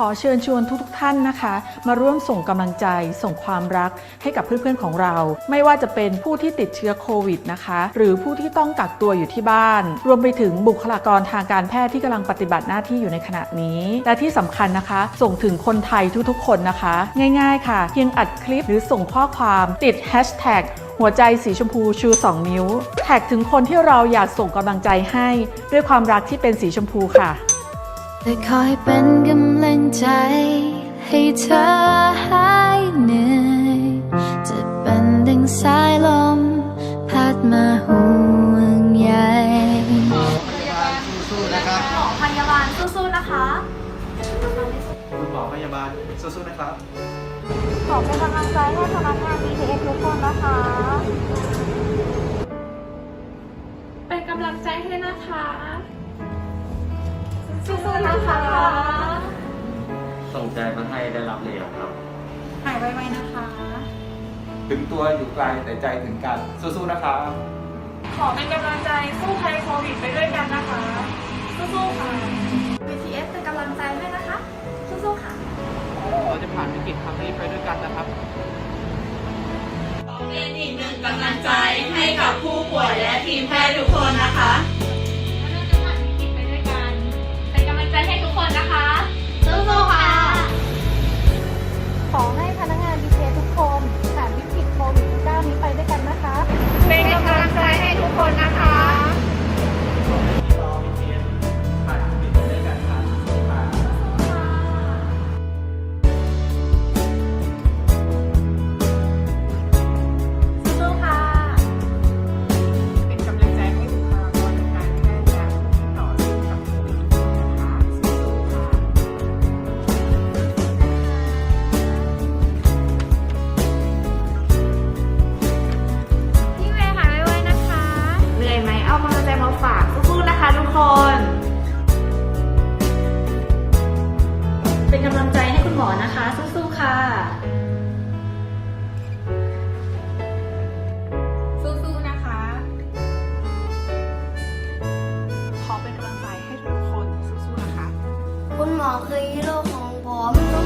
ขอเชิญชวนทุกๆท่านนะคะ มาร่วมส่งกำลังใจ ส่งความรักให้กับเพื่อนๆของเรา ไม่ว่าจะเป็นผู้ที่ติดเชื้อโควิดนะคะ หรือผู้ที่ต้องกักตัวอยู่ที่บ้าน รวมไปถึงบุคลากรทางการแพทย์ที่กำลังปฏิบัติหน้าที่อยู่ในขณะนี้ และที่สำคัญนะคะ ส่งถึงคนไทยทุกๆ คนนะคะ ง่ายๆค่ะ เพียงอัดคลิปหรือส่งข้อความติด hashtag หัวใจสีชมพูชู 2 นิ้ว แท็กถึงคนที่เราอยากส่งกำลังใจให้ ด้วยความรักที่เป็นสีชมพูค่ะ แต่คอยเป็นกำลังใจ ให้เธอหายเหนื่อยจะเป็นดังสายลม พัดมาห่วงใยพยาบาลสู้ๆนะครับหมอพยาบาลสู้ๆนะคะคุณหมอพยาบาลสู้ๆนะครับ ขอเป็นกำลังใจให้พนักงาน BTS ทุกคนนะคะ เป็นกำลังใจให้นะคะ สู้ๆนะคะ ส่งใจมาให้ได้รับเรียนครับ หายไวๆนะคะ ถึงตัวอยู่ไกลแต่ใจถึงกันสู้ๆนะครับ ขอเป็นกำลังใจสู้ภัยโควิดไปด้วยกันนะคะ สู้ๆค่ะ BTS เป็นกำลังใจให้นะคะ สู้ๆค่ะ เราจะผ่านวิกฤตครั้งนี้ไปด้วยกันนะครับเป็นอีกหนึ่งกำลังใจให้กับผู้ป่วยและทีมแพทย์ทุกคนนะคะ มาฝากสู้ๆนะคะทุกคน เป็นกำลังใจให้คุณหมอนะคะ สู้ๆค่ะ สู้ๆนะคะ ขอเป็นกำลังใจให้ทุกคนสู้ๆนะคะ คุณหมอคือฮีโร่ของผมสู้ๆ